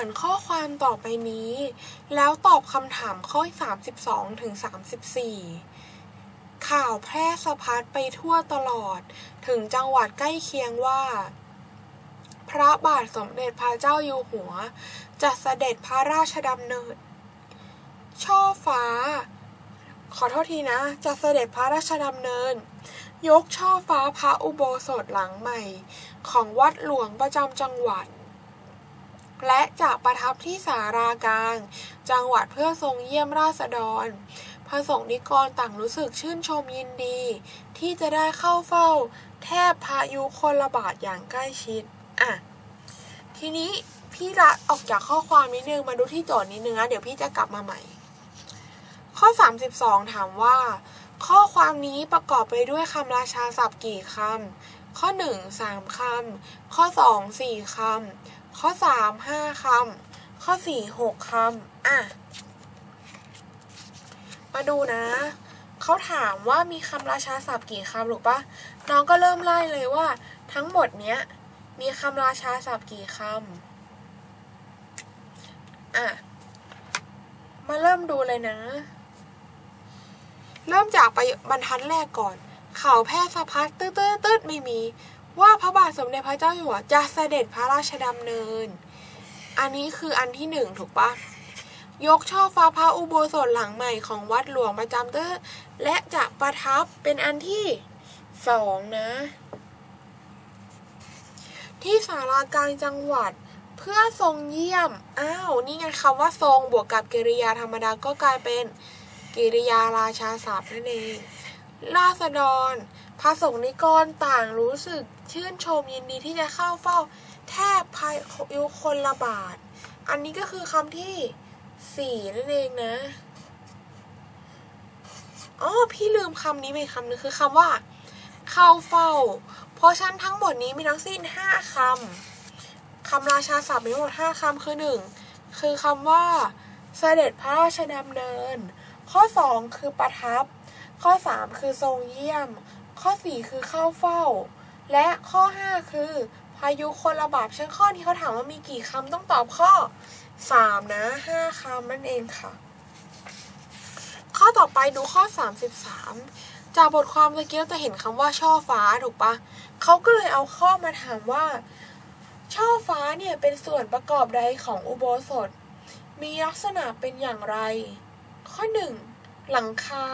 านข้อความต่อไปนี้ แล้วตอบคำถามข้อ 32 ถึง 34 ข่าวแพร่สะพัดไปทั่วตลอด ถึงจังหวัดใกล้เคียงว่า พระบาทสมเด็จพระเจ้าอยู่หัว จะเสด็จพระราชดำเนิน ช่อฟ้า ขอโทษทีนะ จะเสด็จพระราชดำเนิน ยกช่อฟ้าพระอุโบสถหลังใหม่ ของวัดหลวงประจำจังหวัด และจะประทับที่สารากลาง จังหวัดเพื่อทรงเยี่ยมราษฎร พระสงฆ์นิกรต่างรู้สึกชื่นชมยินดี ที่จะได้เข้าเฝ้า แทบพายุคนละบาทอย่างใกล้ชิด อะ ทีนี้พี่ละออกจากข้อความนิดนึงมาดูที่โจทย์นิดนึงนะเดี๋ยวพี่จะกลับมาใหม่ ข้อ 32 ถามว่า ข้อความนี้ประกอบไปด้วยคำราชาศัพท์กี่คำข้อ 1 3 คำ ข้อ 2 4 คำ ข้อ3 5คำ ข้อ4 6คำ อะ มาดูนะ เขาถามว่ามีคำราชาศัพท์กี่คำหรือปะน้องก็เริ่มไล่เลยว่า ทั้งหมดเนี้ย มีคำราชาศัพท์กี่คำ อะ มาเริ่มดูเลยนะ เริ่มจากไปบรรทัดแรกก่อน เข่าแพร่สะพัดตืดตืดตืดไม่มี ว่าพระบาทสมเด็จพระเจ้าอยู่หัวจะเสด็จพระราชดำเนิน อันนี้คืออันที่หนึ่งถูกปะยกช่อฟ้าพระอุโบสถหลังใหม่ของวัดหลวงประจำเตอร์และจะประทับเป็นอันที่สองนะ ที่สารากลางจังหวัดเพื่อทรงเยี่ยม อ้าว นี่ไงคำว่าทรงบวกกับกริยาธรรมดาก็กลายเป็นกิริยาราชาศัพท์นั่นเองราษฎรพระสงฆ์นิกรต่างรู้สึก ชื่นชมยินดีที่จะเข้าเฝ้า แทบพายุคนละบาท อันนี้ก็คือคำที่สี่นั่นเองนะอ๋อพี่ลืมคำนี้ไปคำนึงคือคำว่า เข้าเฝ้า เพราะฉันทั้งหมดนี้มีทั้งสิ้นห้าคำคำราชาศัพท์มีทั้งหมดห้าคำคือหนึ่งคือคำว่า เสด็จพระราชดำเนิน ข้อสองคือประทับ ข้อสามคือทรงเยี่ยม ข้อสี่คือเข้าเฝ้า และข้อห้าคือ พายุคนระบาดเช่นข้อนี้เขาถามว่ามีกี่คำต้องตอบข้อสามนะห้าคำนั่นเองค่ะ ข้อต่อไปดูข้อ 33 จากบทความเมื่อกี้เราจะเห็นคำว่าช่อฟ้าถูกปะเขาก็เลยเอาข้อมาถามว่า ช่อฟ้าเนี่ยเป็นส่วนประกอบใดของอุโบสถ มีลักษณะเป็นอย่างไร ข้อ 1 หลังคา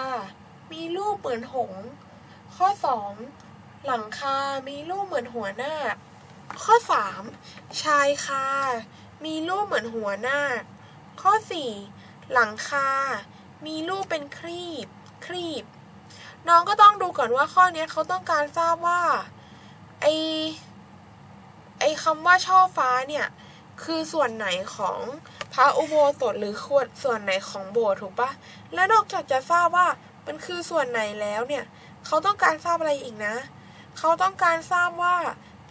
มีรูปเหมือนหง ข้อ 2 หลังคา มีรูปเหมือนหัวหน้าคข้อ 3 ชายคา มีรูปเหมือนหัวหน้าคข้อ 4 หลังคา มีรูปเป็นครีบ ครีบ น้องก็ต้องดูก่อนว่าข้อนี้เขาต้องการทราบว่า ไอไอคำว่าช่อฟ้าเนี่ย คือส่วนไหนของพระอุโบสถหรือควรส่วนไหนของโบสถ์ถูกปะและนอกจากจะทราบว่ามันคือส่วนไหนแล้วเนี่ย เขาต้องการทราบอะไรอีกนะ เขาต้องการทราบว่า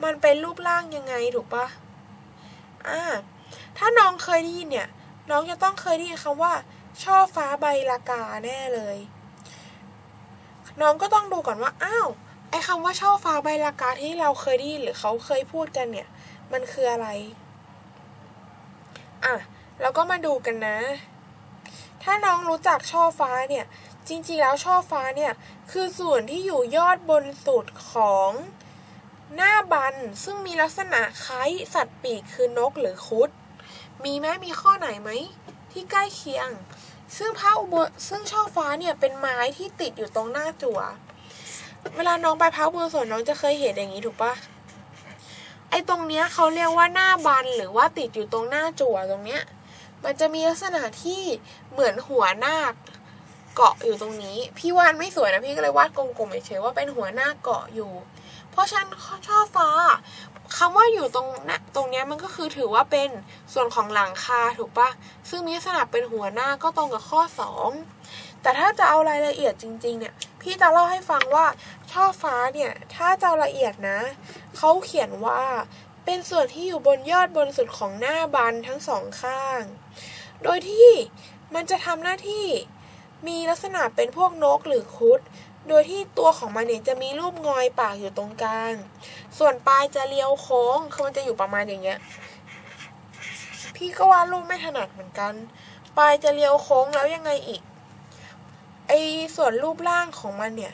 มันเป็นรูปร่างยังไงถูกปะอ่า ถ้าน้องเคยได้ยินเนี่ย น้องจะต้องเคยได้ยินคำว่า ช่อฟ้าใบลากาแน่เลย น้องก็ต้องดูก่อนว่า อ้าว ไอ้คำว่าช่อฟ้าใบลากาที่เราเคยได้ยินหรือเขาเคยพูดกันเนี่ย มันคืออะไร อะ แล้วก็มาดูกันนะ ถ้าน้องรู้จักช่อฟ้าเนี่ย จริงๆแล้วช่อฟ้าเนี่ย คือส่วนที่อยู่ยอดบนสุดของหน้าบัน ซึ่งมีลักษณะคล้ายสัตว์ปีกคือนกหรือคุด มีไหมมีข้อไหนไหม ที่ใกล้เคียง ซึ่งพระอุโบซึ่งช่อฟ้าเนี่ยเป็นไม้ที่ติดอยู่ตรงหน้าจั่ว เวลาน้องไปพระอุโบสถน้องจะเคยเห็นอย่างนี้ถูกปะไอ้ตรงเนี้ยเขาเรียกว่าหน้าบันหรือว่าติดอยู่ตรงหน้าจั่วตรงเนี้ย มันจะมีลักษณะที่เหมือนหัวนาค เกาะอยู่ตรงนี้ พี่วาดไม่สวยนะพี่ก็เลยวาดกลมๆเฉยๆว่าเป็นหัวหน้าเกาะอยู่ เพราะฉันชอบฟ้าคำว่าอยู่ตรงนะตรงเนี้ยมันก็คือถือว่าเป็นส่วนของหลังคาถูกปะซึ่งมีลักษณะเป็นหัวหน้าก็ตรงกับข้อสองแต่ถ้าจะเอารายละเอียดจริง ๆ เนี่ย พี่จะเล่าให้ฟังว่าช่อฟ้าเนี่ย ถ้าจะละเอียดนะเขาเขียนว่าเป็นส่วนที่อยู่บนยอดบนสุดของหน้าบันทั้งสองข้าง โดยที่มันจะทำหน้าที่ มีลักษณะเป็นพวกนกหรือคุด โดยที่ตัวของมันเนี่ยจะมีรูปงอยปากอยู่ตรงกลาง ส่วนปลายจะเลี้ยวโค้ง คือมันจะอยู่ประมาณอย่างเงี้ย พี่ก็วาดรูปไม่ถนัดเหมือนกัน ปลายจะเลี้ยวโค้งแล้วยังไงอีก ไอ้ส่วนรูปร่างของมันเนี่ย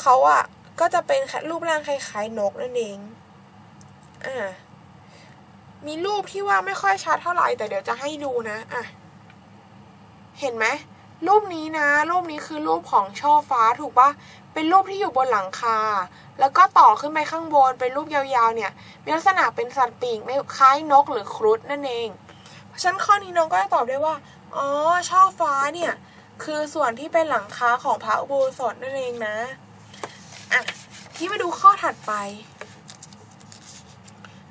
เขาอะก็จะเป็นรูปร่างคล้ายๆนกนั่นเอง อ่า มีรูปที่ว่าไม่ค่อยชัดเท่าไหร่แต่เดี๋ยวจะให้ดูนะ อะ เห็นไหม รูปนี้นะ รูปนี้คือรูปของช่อฟ้าถูกปะเป็นรูปที่อยู่บนหลังคา แล้วก็ต่อขึ้นไปข้างบน เป็นรูปยาวๆ เนี่ย มีลักษณะเป็นสัตว์ปีกไม่คล้ายนกหรือครุฑนั่นเอง เพราะฉะนั้นข้อนี้น้องก็จะตอบได้ว่า อ๋อ ช่อฟ้าเนี่ย คือส่วนที่เป็นหลังคาของพระอุโบสถนั่นเองนะ อะ ที่มาดูข้อถัดไป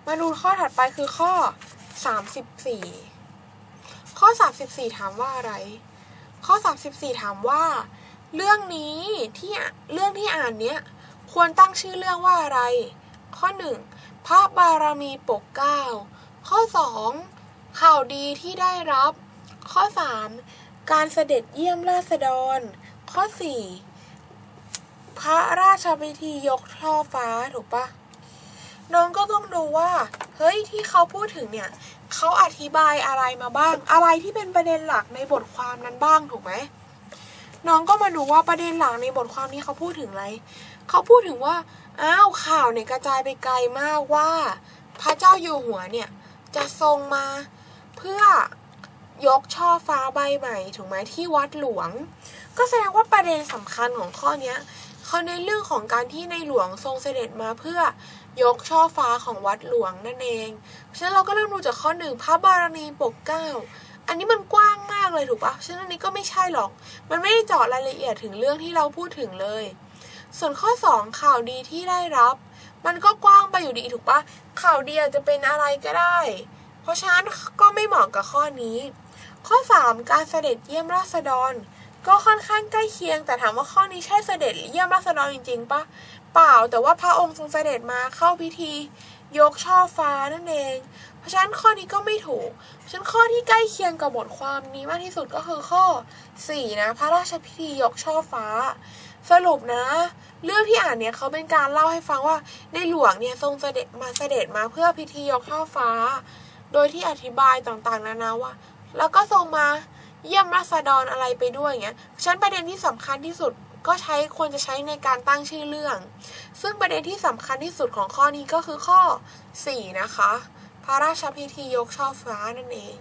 มาดูข้อถัดไปคือข้อ 34 ข้อ 34 ถามว่าอะไร ข้อ 34 ถามว่า เรื่องนี้ที่เรื่องที่อ่านเนี้ยควรตั้งชื่อเรื่องว่าอะไร ข้อ 1 พระบารมีปกเก้าข้อ 2 ข่าวดีที่ได้รับ ข้อ 3 การเสด็จเยี่ยมราษฎร ข้อ 4 พระราชพิธียกช่อฟ้าถูกปะน้องก็ต้องดูว่า เฮ้ยที่เขาพูดถึงเนี่ย เขาอธิบายอะไรมาบ้าง อะไรที่เป็นประเด็นหลักในบทความนั้นบ้างถูกไหมน้องก็มาดูว่าประเด็นหลักในบทความนี้เขาพูดถึงอะไร เขาพูดถึงว่า อ้าวข่าวเนี่ยกระจายไปไกลมากว่า พระเจ้าอยู่หัวเนี่ยจะทรงมาเพื่อยกช่อฟ้าใบใหม่ถูกไหมที่วัดหลวง ก็แสดงว่าประเด็นสำคัญของข้อเนี้ยเขาในเรื่องของการที่ในหลวงทรงเสด็จมาเพื่อ ยกช่อฟ้าของวัดหลวงนั่นเองเพราะฉะนั้นเราก็เริ่มดูจากข้อหนึ่งพระบารมีปกเก้าอันนี้มันกว้างมากเลยถูกปะฉะนั้นอันนี้ก็ไม่ใช่หรอก มันไม่ได้เจาะรายละเอียดถึงเรื่องที่เราพูดถึงเลย ส่วนข้อ 2 ข่าวดีที่ได้รับ มันก็กว้างไปอยู่ดีถูกปะข่าวดีอาจจะเป็นอะไรก็ได้ เพราะฉะนั้นก็ไม่เหมาะกับข้อนี้ ข้อ 3 การเสด็จเยี่ยมราษฎร ก็ค่อนข้างใกล้เคียง แต่ถามว่าข้อนี้ใช่เสด็จเยี่ยมราษฎรจริงๆปะเปล่าแต่ว่าพระองค์ทรงเสด็จมาเข้าพิธี ยกช่อฟ้านั่นเอง เพราะฉะนั้นข้อนี้ก็ไม่ถูกเพราะฉะนั้นข้อที่ใกล้เคียงกับบทความนี้มากที่สุดก็คือข้อ 4 นะ พระราชพิธียกช่อฟ้า สรุปนะ เรื่องที่อ่านเนี่ยเขาเป็นการเล่าให้ฟังว่าในหลวงเนี่ยทรงเสด็จมาเสด็จมาเพื่อพิธียกช่อฟ้า โดยที่อธิบายต่างๆนานาว่า แล้วก็ทรงมา เยี่ยมราษฎรอะไรไปด้วยอย่างเงี้ยฉันประเด็นที่สำคัญที่สุดก็ใช้ควรจะใช้ในการตั้งชื่อเรื่อง ซึ่งประเด็นที่สำคัญที่สุดของข้อนี้ก็คือข้อ 4 นะคะ พระราชพิธียกช่อฟ้านั่นเอง